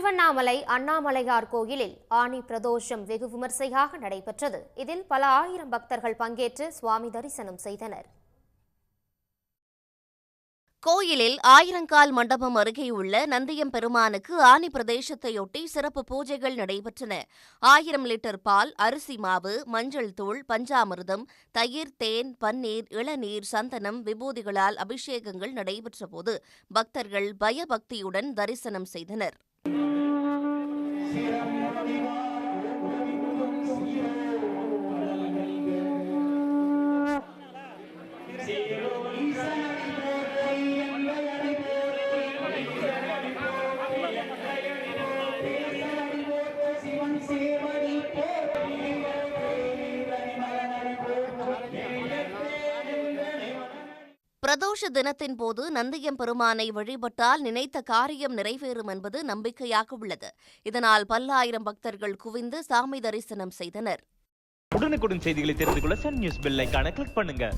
திருவண்ணாமலை அண்ணாமலையார் கோயிலில் ஆனி பிரதோஷம் வெகு விமர்சையாக நடைபெற்றது. இதில் பல ஆயிரம் பக்தர்கள் பங்கேற்று சுவாமி தரிசனம் செய்தனர். கோயிலில் ஆயிரங்கால் மண்டபம் அருகேயுள்ள நந்தியம் பெருமானுக்கு ஆனி பிரதேசத்தையொட்டி சிறப்பு பூஜைகள் நடைபெற்றன. ஆயிரம் லிட்டர் பால் அரிசி மாவு மஞ்சள் தூள் பஞ்சாமிர்தம் தயிர் தேன் பன்னீர் இளநீர் சந்தனம் விபூதிகளால் அபிஷேகங்கள் நடைபெற்றபோது பக்தர்கள் பயபக்தியுடன் தரிசனம் செய்தனர். Sira Murti பிரதோஷ தினத்தின் போது நந்தியம் பெருமானை வழிபட்டால் நினைத்த காரியம் நிறைவேறும் என்பது நம்பிக்கையாக உள்ளது. இதனால் பல்லாயிரம் பக்தர்கள் குவிந்து சாமி தரிசனம் செய்தனர். உடனுக்குடன் செய்திகளை தெரிந்து கொள்ள சன் நியூஸ் பெல் கிளிக் பண்ணுங்க.